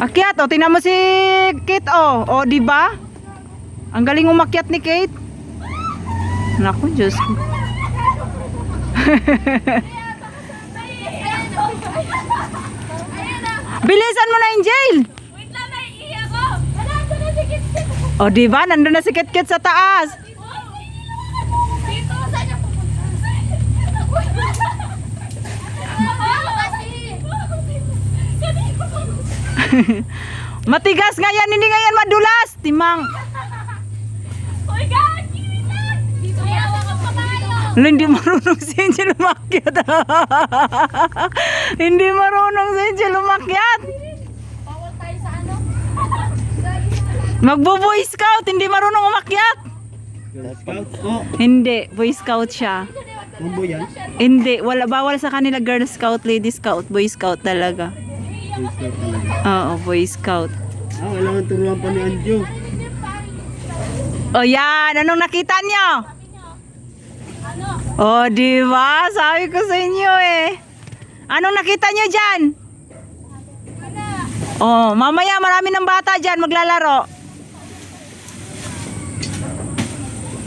Akyat, oh, tingnan mo si Kate, oh. Oh, di ba? Ang galing umakyat ni Kate. Naku, Diyos ko. Bilisan mo na, Angel! Wait lang, naiiyak ko. Wala, ito na si Kit Kit. Oh, di ba? Nandun na si Kate sa taas. Dito, saan niya pupunta? Dito kasi. Matigas nga yan, hindi nga yan madulas. Timang. Uy, lang! Dito hindi marunong si Angel umakyat. hindi marunong si Angel umakyat. Bawal tayo sa ano? Magbo-boy scout, hindi marunong umakyat. Scout po. Hindi, boy scout siya. Yan. Hindi, wala bawal sa kanila girl scout, lady scout, boy scout talaga. Scout talaga. Oo, boy scout. Ah, kailangan turuan pa ni Anjo. O yan, anong nakita nyo? O, di ba? Sabi ko sa inyo eh. Anong nakita nyo dyan? Oh, mamaya marami ng bata dyan maglalaro.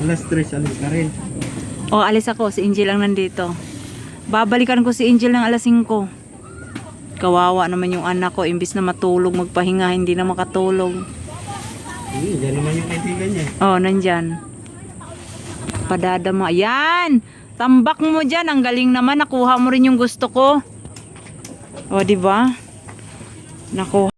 Alas 3, alis ka rin. O, alis ako. Si Angel lang nandito. Babalikan ko si Angel ng alas 5. Kawawa naman yung anak ko. Imbis na matulog, magpahinga, hindi na makatulog. Hmm, naman yung kaibigan niya. Oh, nandyan. Padadama. Yan! Tambak mo dyan. Ang galing naman. Nakuha mo rin yung gusto ko. O, di ba? Nakuha.